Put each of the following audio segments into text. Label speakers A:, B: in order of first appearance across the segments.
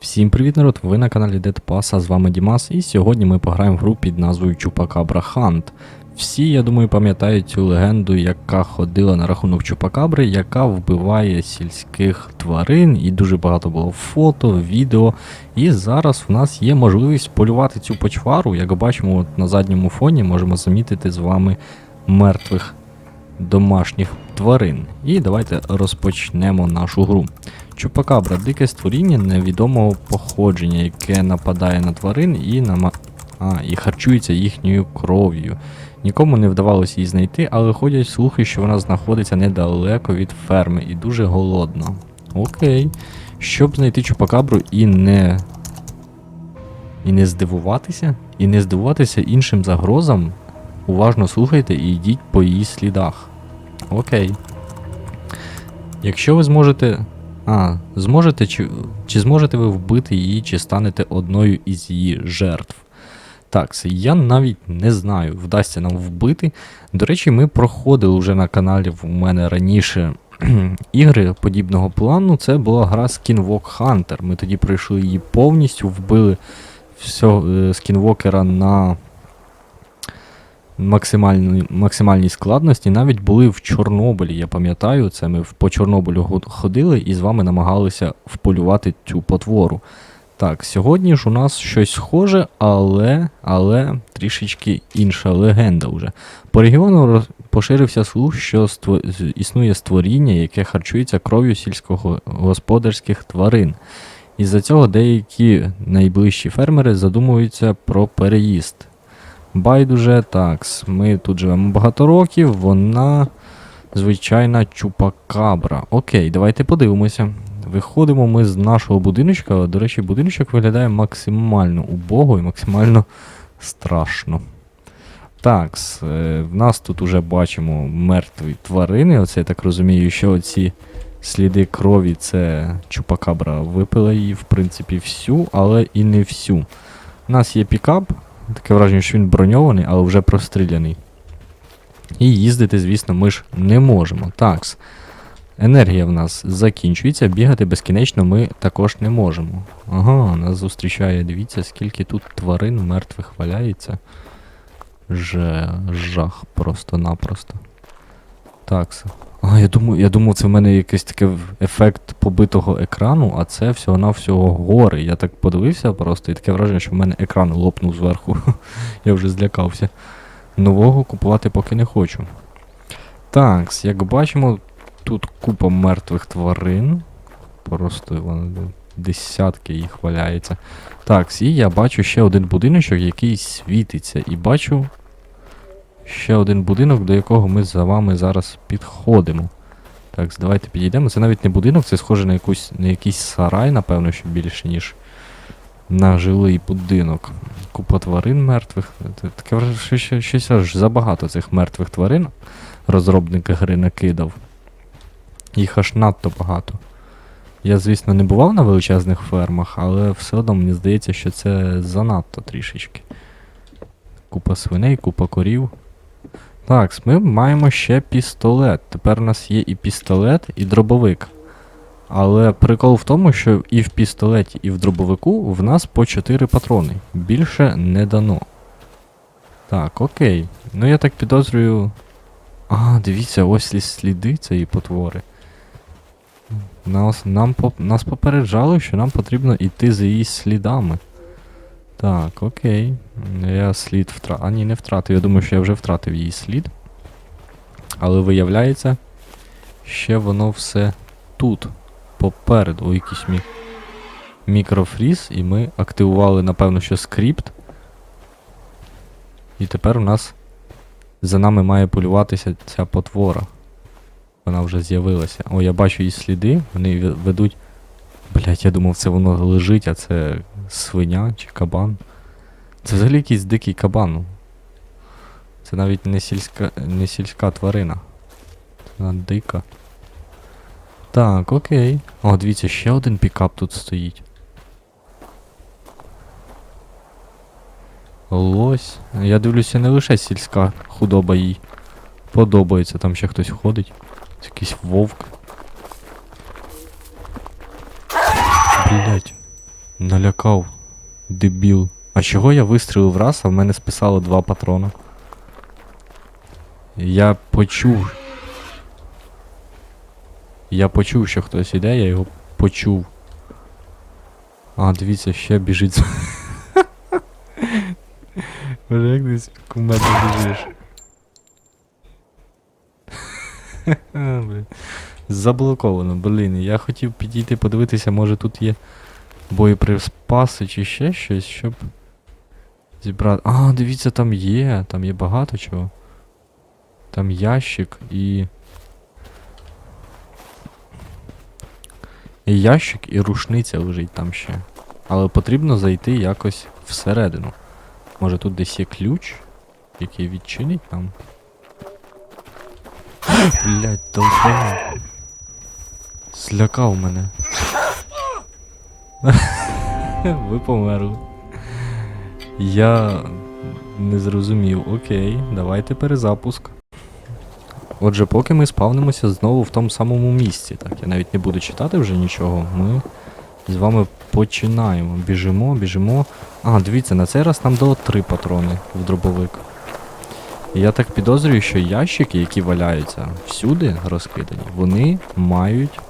A: Всім привіт, народ! Ви на каналі Dead Pass, а з вами Дімас, і сьогодні ми пограємо в гру під назвою Чупакабра Хант. Всі, я думаю, пам'ятають цю легенду, яка ходила на рахунок Чупакабри, яка вбиває сільських тварин, і дуже багато було фото, відео. І зараз в нас є можливість полювати цю почвару. Як бачимо, от на задньому фоні можемо замітити з вами мертвих домашніх тварин. І давайте розпочнемо нашу гру. Чупакабра дике створіння невідомого походження, яке нападає на тварин і нама... а, і харчується їхньою кров'ю. Нікому не вдавалося її знайти, але ходять слухи, що вона знаходиться недалеко від ферми і дуже голодна. Окей. Щоб знайти чупакабру і не. І не здивуватися, і не здивуватися іншим загрозам, уважно слухайте і йдіть по її слідах. Окей. Якщо ви зможете. А, зможете чи, чи зможете ви вбити її, чи станете одною із її жертв? Так, я навіть не знаю, вдасться нам вбити. До речі, ми проходили вже на каналі в мене раніше ігри подібного плану. Це була гра Skinwalk Hunter. Ми тоді пройшли її повністю, вбили всього скінвокера на максимальній, складності. Навіть були в Чорнобилі, я пам'ятаю, це ми по Чорнобилю ходили і з вами намагалися вполювати цю потвору. Так, сьогодні ж у нас щось схоже, але, але трішечки інша легенда вже. По регіону поширився слух, що ство... існує створіння, яке харчується кров'ю сільськогосподарських тварин. Із-за цього деякі найближчі фермери задумуються про переїзд. Байдуже, так, ми тут живемо багато років, вона звичайна чупакабра. Окей, давайте подивимося. Виходимо ми з нашого будиночка. До речі, будиночок виглядає максимально убого і максимально страшно. Так, е, в нас тут уже бачимо мертві тварини. Оце я так розумію, що ці сліди крові це чупакабра випила її, в принципі, всю, але і не всю. У нас є пікап, таке враження, що він броньований, але вже простріляний. І їздити, звісно, ми ж не можемо. Такс. Енергія в нас закінчується, бігати безкінечно ми також не можемо. Ага, нас зустрічає, дивіться, скільки тут тварин мертвих валяється. Же, жах просто-напросто. Такс. А, я думаю, я думав, це в мене якийсь такий ефект побитого екрану, а це всього-навсього гори. Я так подивився просто, і таке враження, що в мене екран лопнув зверху. я вже злякався. Нового купувати поки не хочу. Так, як бачимо, тут купа мертвих тварин. Просто вони десятки їх валяється. Так, і я бачу ще один будиночок, який світиться. І бачу ще один будинок, до якого ми за вами зараз підходимо. Так, давайте підійдемо. Це навіть не будинок, це схоже на якусь на якийсь сарай, напевно, що більше, ніж на жилий будинок. Купа тварин мертвих. Таке враження, що щось аж забагато цих мертвих тварин розробник гри накидав. Їх аж надто багато. Я, звісно, не бував на величезних фермах, але все одно мені здається, що це занадто трішечки. Купа свиней, купа корів. Так, ми маємо ще пістолет. Тепер у нас є і пістолет, і дробовик. Але прикол в тому, що і в пістолеті, і в дробовику в нас по 4 патрони. Більше не дано. Так, окей. Ну я так підозрюю. А, дивіться, ось лі- сліди цієї потвори. Нас, нам, нас попереджали, що нам потрібно йти за її слідами. Так, окей. Я слід втратив. А ні, не втратив. Я думаю, що я вже втратив її слід. Але виявляється, ще воно все тут. Попереду. Ой, якийсь мі... мікрофріз, і ми активували, напевно, що скрипт. І тепер у нас за нами має полюватися ця потвора. Вона вже з'явилася. О, я бачу її сліди, вони ведуть. Блять, я думав, це воно лежить, а це свиня чи кабан. Це взагалі якийсь дикий кабан. ну. Це навіть не сільська, не сільська тварина. Вона дика. Так, окей. О, дивіться, ще один пікап тут стоїть. Лось. Я дивлюся, не лише сільська худоба їй подобається, там ще хтось ходить. Це якийсь вовк. Блять. Налякав. Дебіл. А чого я вистрілив раз, а в мене списало два патрона? Я почув. Я почув, що хтось іде, я його почув. А, дивіться, ще біжить. Боже, як десь кумедно біжиш. Заблоковано, блін. Я хотів підійти подивитися, може тут є боєприпаси чи ще щось, щоб зібрати. А, дивіться, там є, там є багато чого. Там ящик і. І ящик, і рушниця лежить там ще. Але потрібно зайти якось всередину. Може тут десь є ключ, який відчинить нам. Блять, долбанув. Злякав мене. Ви померли. Я не зрозумів. Окей, давайте перезапуск. Отже, поки ми спавнимося знову в тому самому місці. Так, я навіть не буду читати вже нічого. Ми з вами починаємо. Біжимо, біжимо. А, дивіться, на цей раз там дало три патрони в дробовик. І я так підозрюю, що ящики, які валяються всюди розкидані, вони мають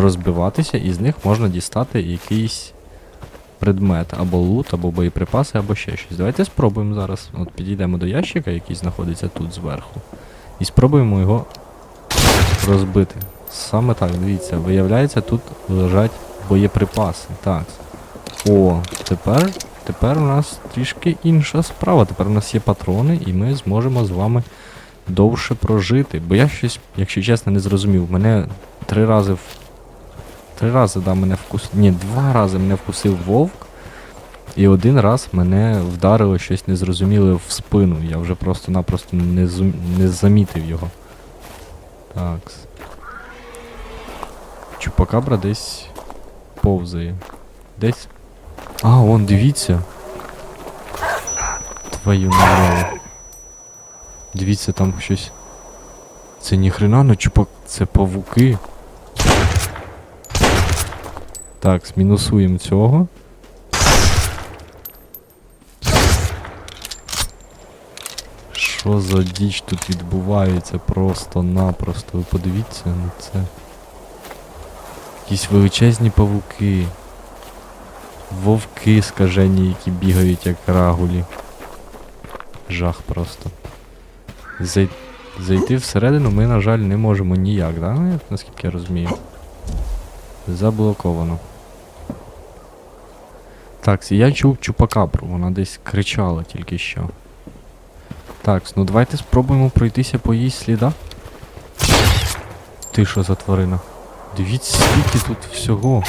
A: розбиватися, і з них можна дістати якийсь предмет, або лут, або боєприпаси, або ще щось. Давайте спробуємо зараз. От підійдемо до ящика, який знаходиться тут зверху, і спробуємо його розбити. Саме так, дивіться, виявляється, тут лежать боєприпаси. Так. О, тепер, тепер у нас трішки інша справа. Тепер у нас є патрони, і ми зможемо з вами довше прожити. Бо я щось, якщо чесно, не зрозумів. Мене три рази. Три рази, да, мене вкусив. Ні, два рази мене вкусив вовк. І один раз мене вдарило щось незрозуміле в спину. Я вже просто-напросто не, зум... не замітив його. Так. Чупакабра десь повзає. Десь. А, он, дивіться. Твою налево. Дивіться, там щось. Це ніхрена, ну чупак. Це павуки. Так, змінусуємо цього. Що за діч тут відбувається просто-напросто? Ви подивіться на це. Якісь величезні павуки. Вовки скажені, які бігають як рагулі. Жах просто. Зай... Зайти всередину ми, на жаль, не можемо ніяк, да? Ну, Наскільки я розумію. Заблоковано. Так, я чув чупакабру, вона десь кричала тільки що. Так, ну давайте спробуємо пройтися по її слідах. Ти що за тварина? Дивіться, скільки тут всього.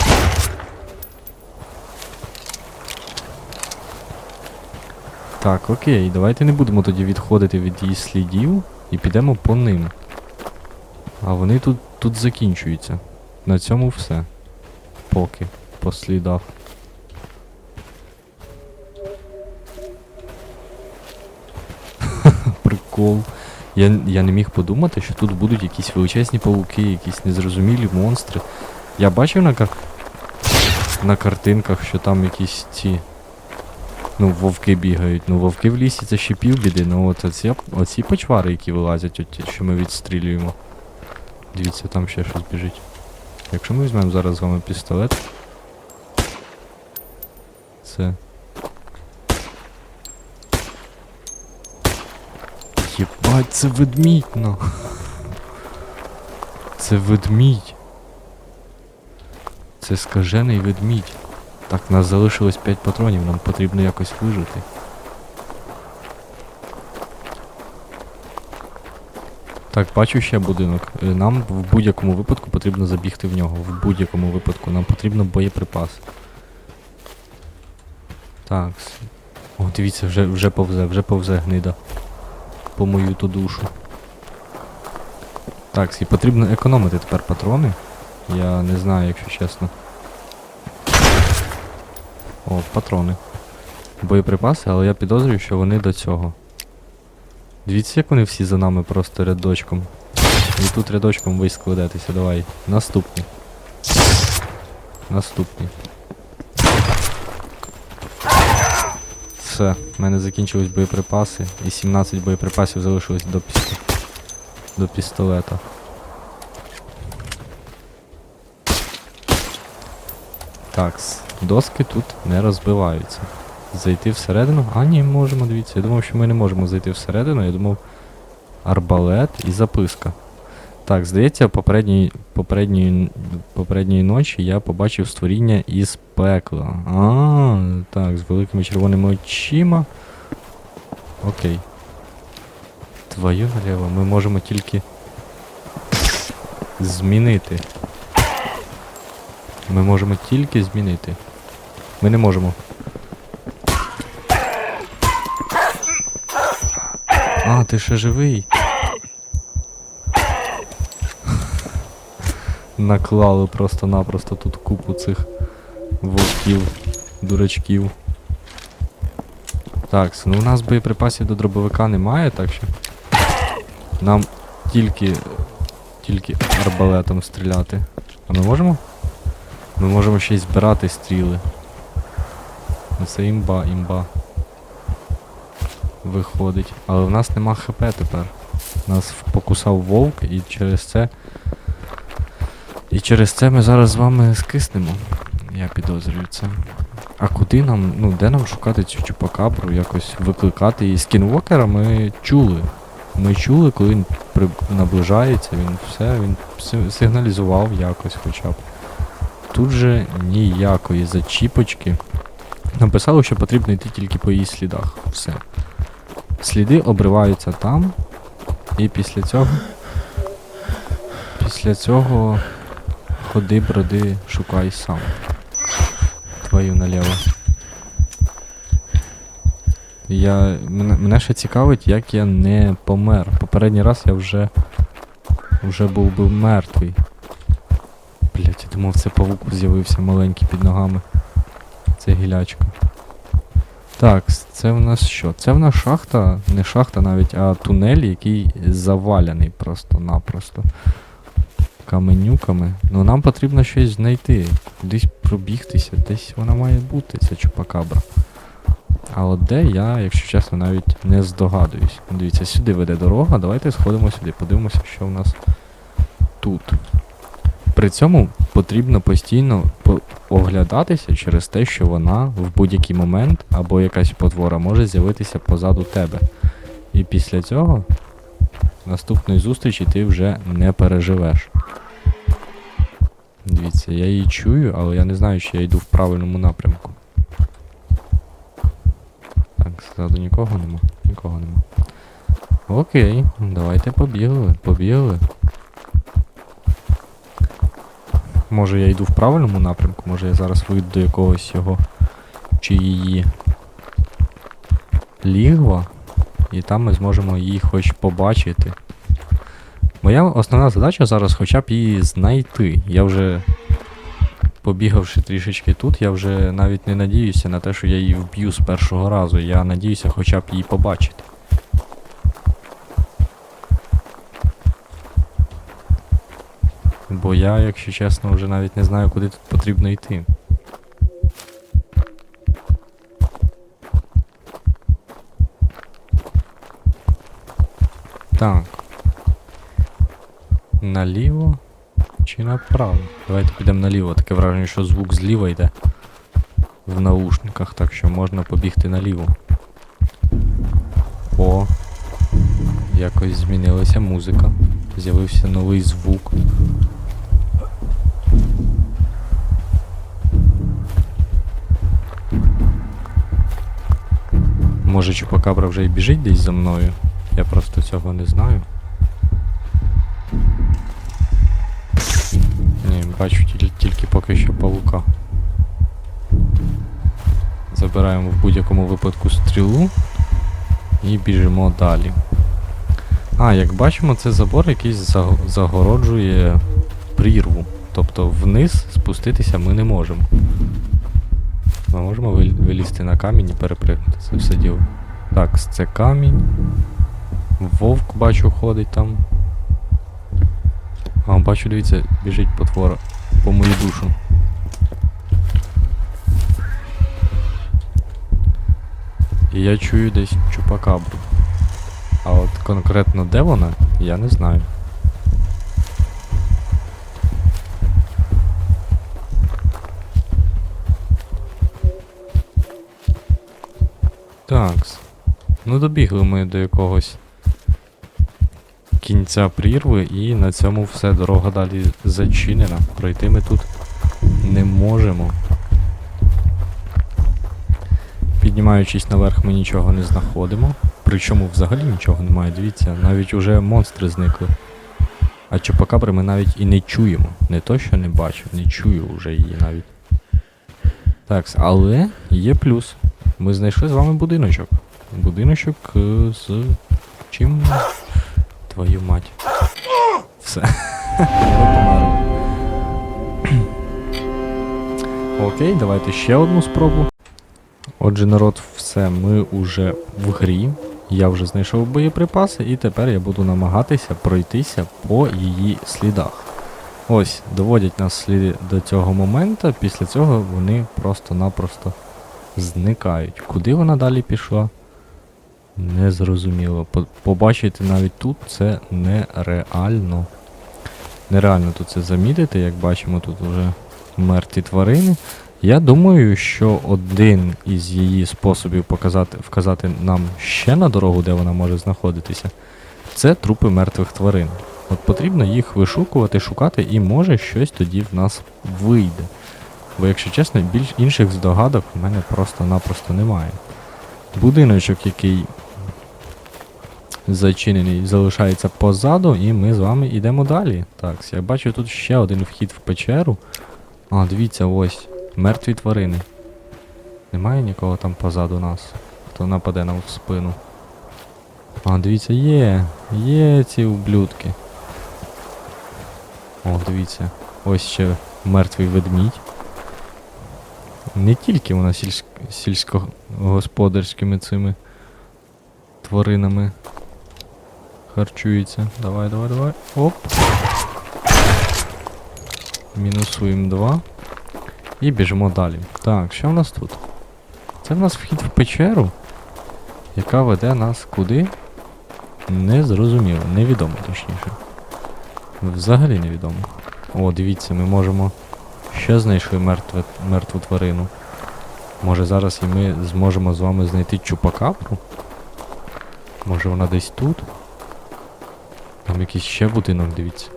A: Так, окей, давайте не будемо тоді відходити від її слідів і підемо по ним. А вони тут, тут закінчуються. На цьому все. Поки. По слідах. Прикол. Я, я не міг подумати, що тут будуть якісь величезні павуки, якісь незрозумілі монстри. Я бачив на, кар... на картинках, що там якісь ці. Ну, вовки бігають. Ну, вовки в лісі це ще півбіди, ну от оці, оці почвари, які вилазять, от, що ми відстрілюємо. Дивіться, там ще щось біжить. Якщо ми візьмемо зараз з вами пістолет. Це. Єбать, це ведмідь, ну. Це ведмідь. Це скажений ведмідь. Так, нас залишилось 5 патронів, нам потрібно якось вижити. Так, бачу ще будинок. Е, Нам в будь-якому випадку потрібно забігти в нього. В будь-якому випадку. Нам потрібно боєприпас. Так. О, дивіться, вже, вже повзе, вже повзе гнида. По мою ту душу. Так, і потрібно економити тепер патрони. Я не знаю, якщо чесно. О, патрони. Боєприпаси, але я підозрюю, що вони до цього. Дивіться, як вони всі за нами просто рядочком. І тут рядочком ви складетеся, давай. Наступні. Наступні. Все, в мене закінчились боєприпаси, і 17 боєприпасів залишилось до, пісто... до пістолета. Так, доски тут не розбиваються. Зайти всередину. А, ні, можемо, дивіться. Я думав, що ми не можемо зайти всередину. Я думав. Арбалет і записка. Так, здається, попередньої, попередньої, попередньої ночі я побачив створіння із пекла. А, так, з великими червоними очима. Окей. Твою наліво, ми можемо тільки змінити. Ми можемо тільки змінити. Ми не можемо. А, ти ще живий. Наклали просто-напросто тут купу цих вовків, дурачків. Так, ну у нас боєприпасів до дробовика немає, так що нам тільки тільки арбалетом стріляти. А ми можемо? Ми можемо ще й збирати стріли. Це імба, імба. Виходить. Але в нас нема хп тепер. Нас покусав вовк і через це. І через це ми зараз з вами скиснемо. Я підозрюю це. А куди нам, ну де нам шукати цю чупакабру, якось викликати її? Скінвокера ми чули. Ми чули, коли він при... наближається, він все, він сигналізував якось хоча б. Тут же ніякої зачіпочки. Написало, що потрібно йти тільки по її слідах. Все. Сліди обриваються там. І після цього. Після цього ходи, броди, шукай сам. Твою наліво. Я. Мене, мене ще цікавить, як я не помер. Попередній раз я вже. вже був би мертвий. Блять, я думав, це павук з'явився маленький під ногами. Це гілячка. Так, це в нас що? Це в нас шахта, не шахта навіть, а тунель, який заваляний просто-напросто. Каменюками. Ну нам потрібно щось знайти. Кудись пробігтися, десь вона має бути, ця чупакабра. А от де я, якщо чесно, навіть не здогадуюсь. Дивіться, сюди веде дорога, давайте сходимо сюди, подивимося, що в нас тут. При цьому потрібно постійно оглядатися через те, що вона в будь-який момент або якась потвора може з'явитися позаду тебе. І після цього наступної зустрічі ти вже не переживеш. Дивіться, я її чую, але я не знаю, чи я йду в правильному напрямку. Так, ззаду нікого нема. Нікого нема. Окей, давайте побігли, побігли. Може я йду в правильному напрямку, може я зараз вийду до якогось його чи її лігва, і там ми зможемо її хоч побачити. Моя основна задача зараз хоча б її знайти. Я вже побігавши трішечки тут, я вже навіть не надіюся на те, що я її вб'ю з першого разу. Я надіюся хоча б її побачити. Бо я, якщо чесно, вже навіть не знаю, куди тут потрібно йти. Так. Наліво чи направо? Давайте підемо наліво. Таке враження, що звук зліва йде в наушниках, так що можна побігти наліво. О, якось змінилася музика. З'явився новий звук. Може Чупакабра вже і біжить десь за мною. Я просто цього не знаю. Ні, бачу тіль- тільки поки що павука. Забираємо в будь-якому випадку стрілу і біжимо далі. А, як бачимо, це забор якийсь загороджує прірву. Тобто вниз спуститися ми не можемо. Ми можемо вилізти на камінь і перепригнути це все діло. Так, це камінь. Вовк бачу ходить там. А, бачу, дивіться, біжить потвора по мою душу. І я чую десь чупакабру. А от конкретно де вона, я не знаю. Такс. Ну добігли ми до якогось кінця прірви і на цьому все. Дорога далі зачинена. Пройти ми тут не можемо. Піднімаючись наверх, ми нічого не знаходимо. Причому взагалі нічого немає, дивіться, навіть уже монстри зникли. А чупакабри ми навіть і не чуємо. Не то, що не бачу, не чую вже її навіть. Так, але є плюс. Ми знайшли з вами будиночок. Будиночок е, з чим? Твою мать. Все. Окей, давайте ще одну спробу. Отже, народ, все, ми уже в грі. Я вже знайшов боєприпаси, і тепер я буду намагатися пройтися по її слідах. Ось, доводять нас сліди до цього моменту, після цього вони просто-напросто зникають. Куди вона далі пішла? Незрозуміло. Побачити навіть тут це нереально. Нереально тут це замітити, як бачимо, тут вже мертві тварини. Я думаю, що один із її способів показати, вказати нам ще на дорогу, де вона може знаходитися, це трупи мертвих тварин. От потрібно їх вишукувати, шукати, і може щось тоді в нас вийде. Бо, якщо чесно, більш інших здогадок в мене просто-напросто немає. Будиночок, який зачинений, залишається позаду, і ми з вами йдемо далі. Так, я бачу тут ще один вхід в печеру. А, дивіться, ось. Мертві тварини. Немає нікого там позаду нас, хто нападе нам в спину. А, дивіться, є. Є ці ублюдки. О, дивіться. Ось ще мертвий ведмідь. Не тільки вона сільськ... сільськогосподарськими цими тваринами харчується. Давай, давай, давай. Оп. Мінусуємо два. І біжимо далі. Так, що в нас тут? Це в нас вхід в печеру, яка веде нас куди? Незрозуміло, невідомо точніше. Взагалі невідомо. О, дивіться, ми можемо. Ще знайшли мертве, мертву тварину. Може зараз і ми зможемо з вами знайти чупакабру? Може вона десь тут? Там якийсь ще будинок, дивіться.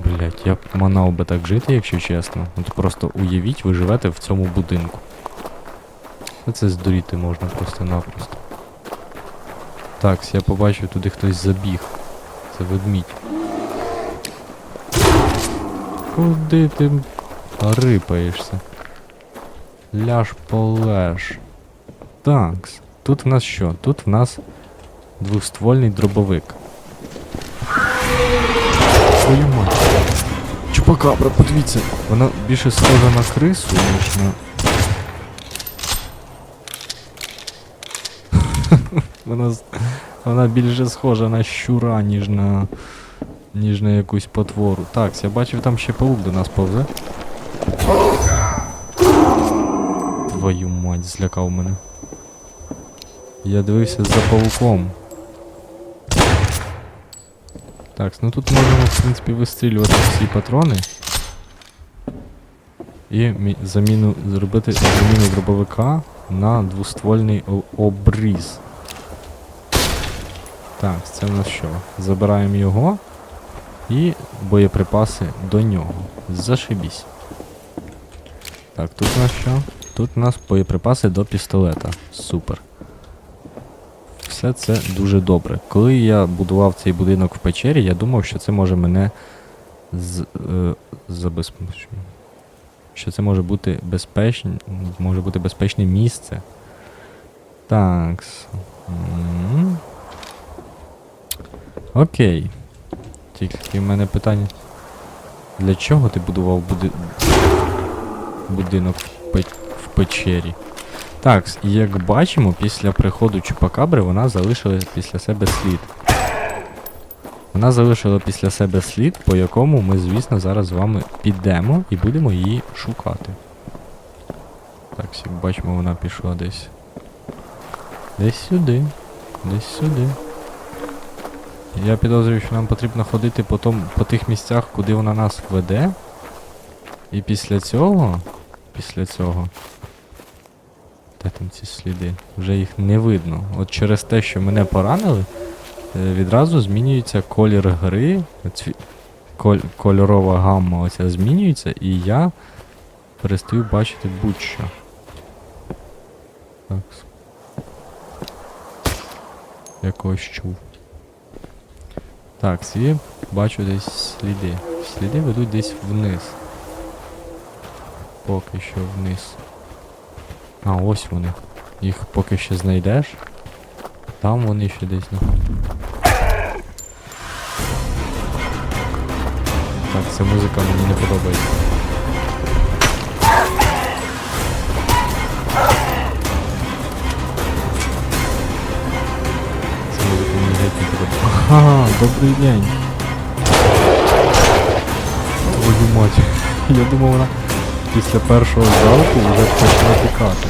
A: Блять, я б манав би так жити, якщо чесно. От просто уявіть, ви живете в цьому будинку. Це здуріти можна просто-напросто. Так, я побачив, туди хтось забіг. Це ведмідь. Куди ти рипаєшся? Ляж полеж. Такс. Тут в нас що? Тут в нас двоствольний дробовик. Твою мать. Чупакабра, подивіться. Вона більше схожа на крису, ніж на. вона, вона більше схожа на щура, ніж на. Ніж на якусь потвору. Так, я бачив там ще паук до нас повзе. Твою мать, злякав мене. Я дивився за пауком. Так, ну тут можемо, в принципі, вистрілювати всі патрони. І заміну зробити заміну дробовика на двоствольний обріз. Так, це в нас що? Забираємо його і боєприпаси до нього. Зашибісь. Так, тут у нас що? Тут у нас боєприпаси до пістолета. Супер. Все це дуже добре. Коли я будував цей будинок в печері, я думав, що це може мене з, е, забезпечити. Що це може бути безпечне, може бути безпечне місце. Так. Окей. Тільки в мене питання. Для чого ти будував буди... будинок в, пе... в печері? Так, як бачимо, після приходу Чупакабри вона залишила після себе слід. Вона залишила після себе слід, по якому ми, звісно, зараз з вами підемо і будемо її шукати. Так, як бачимо, вона пішла десь Десь сюди. Десь сюди. Я підозрюю, що нам потрібно ходити по, том, по тих місцях, куди вона нас веде. І після цього. Після цього. Де там ці сліди? Вже їх не видно. От через те, що мене поранили, е, відразу змінюється колір гри. Цві... Коль... Кольорова гамма оця змінюється, і я перестаю бачити будь-що. Так. Я когось чув. Так, свій бачу десь сліди. Сліди ведуть десь вниз. Поки що вниз. А, ось вони. Їх поки що знайдеш. Там вони ще десь. Так, ця музика мені не подобається. Ага, добрий день. Твою мать. Я думав, вона після першого залпу вже почала тікати.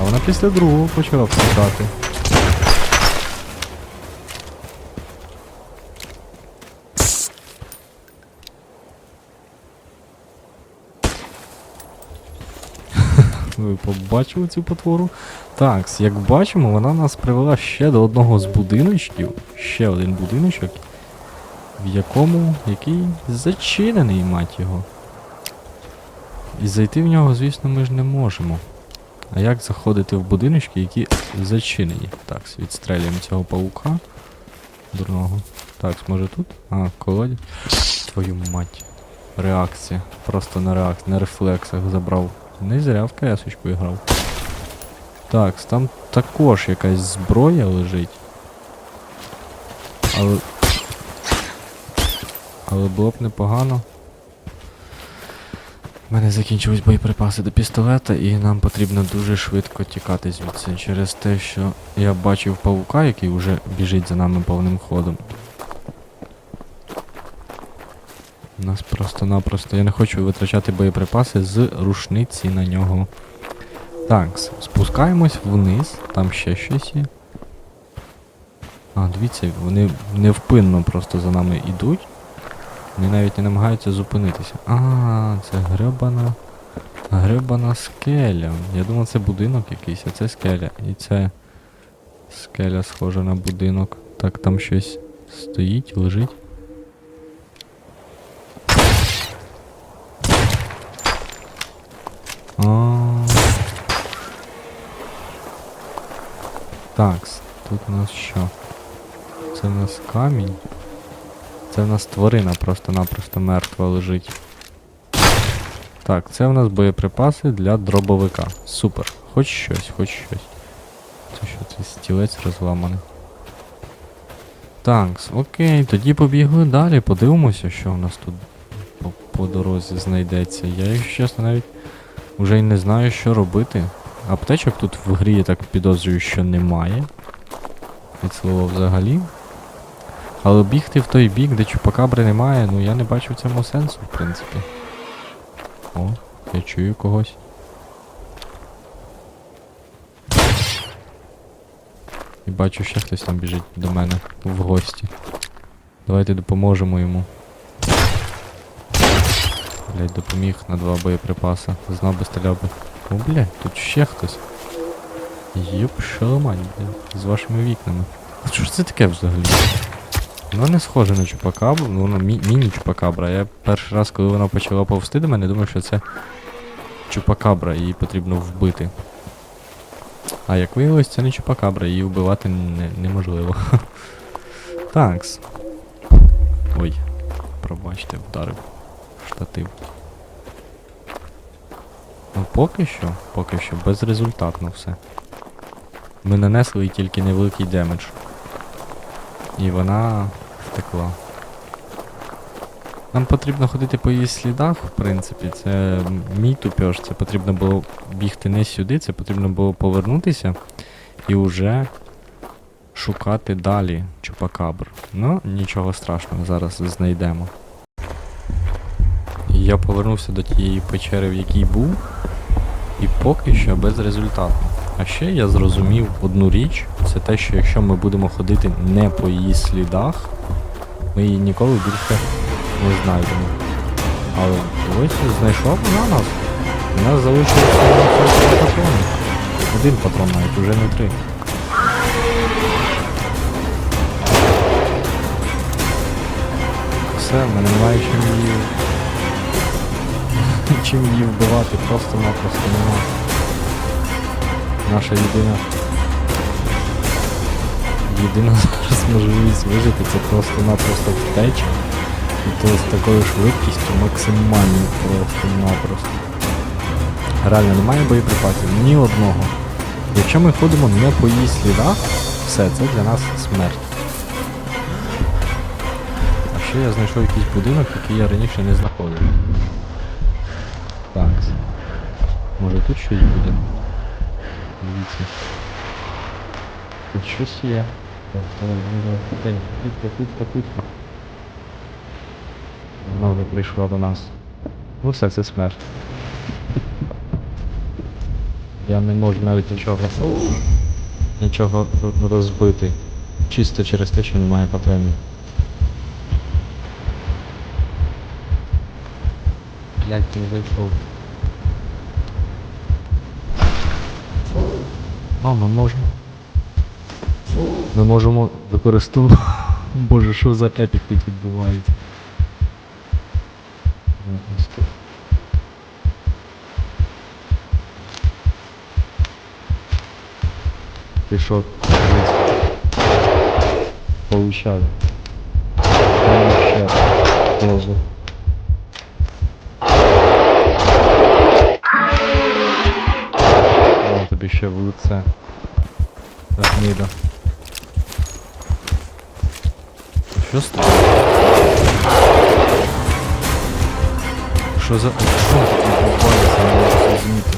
A: А вона після другого почала втікати. Ви побачили цю потвору? Так, як бачимо, вона нас привела ще до одного з будиночків. Ще один будиночок, в якому який зачинений, мать його. І зайти в нього, звісно, ми ж не можемо. А як заходити в будиночки, які зачинені? Так, відстрелюємо цього паука. Дурного. Так, може тут? А, колоді. Твою мать. Реакція. Просто на реакції, на рефлексах забрав. Не зря в КС-очку. Так, там також якась зброя лежить. Але. Але було б непогано. У мене закінчились боєприпаси до пістолета, і нам потрібно дуже швидко тікати звідси. Через те, що я бачив павука, який вже біжить за нами повним ходом. У нас просто-напросто. Я не хочу витрачати боєприпаси з рушниці на нього. Так, спускаємось вниз, там ще щось є. А, дивіться, вони невпинно просто за нами йдуть. Вони навіть не намагаються зупинитися. А, це гребана. Гребана скеля. Я думав, це будинок якийсь, а це скеля. І це скеля схожа на будинок. Так, там щось стоїть, лежить. Так, тут у нас що? Це в нас камінь. Це в нас тварина просто-напросто мертва лежить. Так, це в нас боєприпаси для дробовика. Супер. Хоч щось, хоч щось. Це що, це стілець розламаний. Так, окей, тоді побігли далі, подивимося, що в нас тут по, по дорозі знайдеться. Я, якщо чесно, навіть вже й не знаю, що робити. Аптечок тут в грі я так підозрюю, що немає. Від слова взагалі. Але бігти в той бік, де чупакабри немає, ну я не бачу в цьому сенсу, в принципі. О, я чую когось. І бачу, ще хтось там біжить до мене в гості. Давайте допоможемо йому. Блять, допоміг на два боєприпаси. Знав би стріляв би. О, блядь, тут ще хтось. Єп, шаламань, блядь, з вашими вікнами. А що ж це таке взагалі? Воно не схоже на чупакабру, ну воно мі- міні-чупакабра. Я перший раз, коли вона почала повсти до мене, думав, що це чупакабра, її потрібно вбити. А як виявилось, це не чупакабра, її вбивати не, неможливо. Такс. Ой, пробачте, вдарив штатив. Ну поки що, поки що, безрезультатно все. Ми нанесли їй тільки невеликий демедж. І вона втекла. Нам потрібно ходити по її слідах, в принципі. Це мій тупеж, це потрібно було бігти не сюди, це потрібно було повернутися і вже шукати далі чупакабр. Ну, нічого страшного, зараз знайдемо. Я повернувся до тієї печери, в якій був, і поки що безрезультатно. А ще я зрозумів одну річ, це те, що якщо ми будемо ходити не по її слідах, ми її ніколи більше не знайдемо. Але ось знайшла вона нас. У нас залишилося патрони. Один патрон навіть, уже не три. Все, в мене немає чим її. Чим її вбивати, просто-напросто нема. Наша єдина. Єдина зараз можливість вижити це просто-напросто втеча. І то з такою швидкістю максимальною просто-напросто. Реально немає боєприпасів ні одного. Якщо ми ходимо не по її слідах, все, це для нас смерть. А ще я знайшов якийсь будинок, який я раніше не знаходив. Так. Може тут щось буде? Дивіться. Тут щось є. Тут, тут, тут. Вона вже до нас. Ну все, це смерть. Я не можу навіть нічого нічого розбити. Чисто через те, що немає патронів. Як він вийшов? О, ми можемо. Ми можемо використовувати. Боже, що за епік тут відбувається? Що? Получали. Получали. Боже. ще в лице. Гніда. Що з тобою? Що за... Що тут відбувається? Я не можу зрозуміти.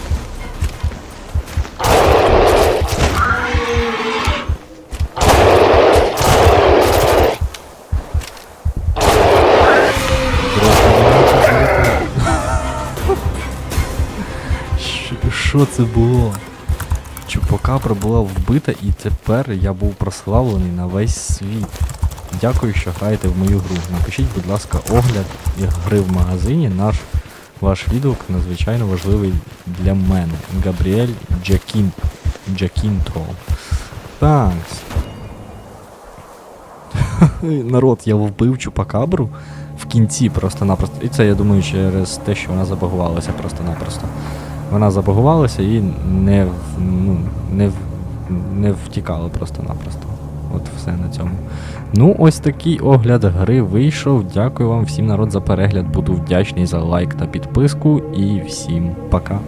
A: Що- Що це було? Чупакабра була вбита і тепер я був прославлений на весь світ. Дякую, що граєте в мою гру. Напишіть, будь ласка, огляд гри в магазині. Наш ваш відгук надзвичайно важливий для мене. Габріель Джакін... Джакінто. Так. Народ, я вбив чупакабру в кінці просто-напросто. І це, я думаю, через те, що вона забагувалася просто-напросто. Вона забагувалася і не, ну, не, не втікала просто-напросто. От все на цьому. Ну, ось такий огляд гри вийшов. Дякую вам всім народ за перегляд. Буду вдячний за лайк та підписку. І всім пока.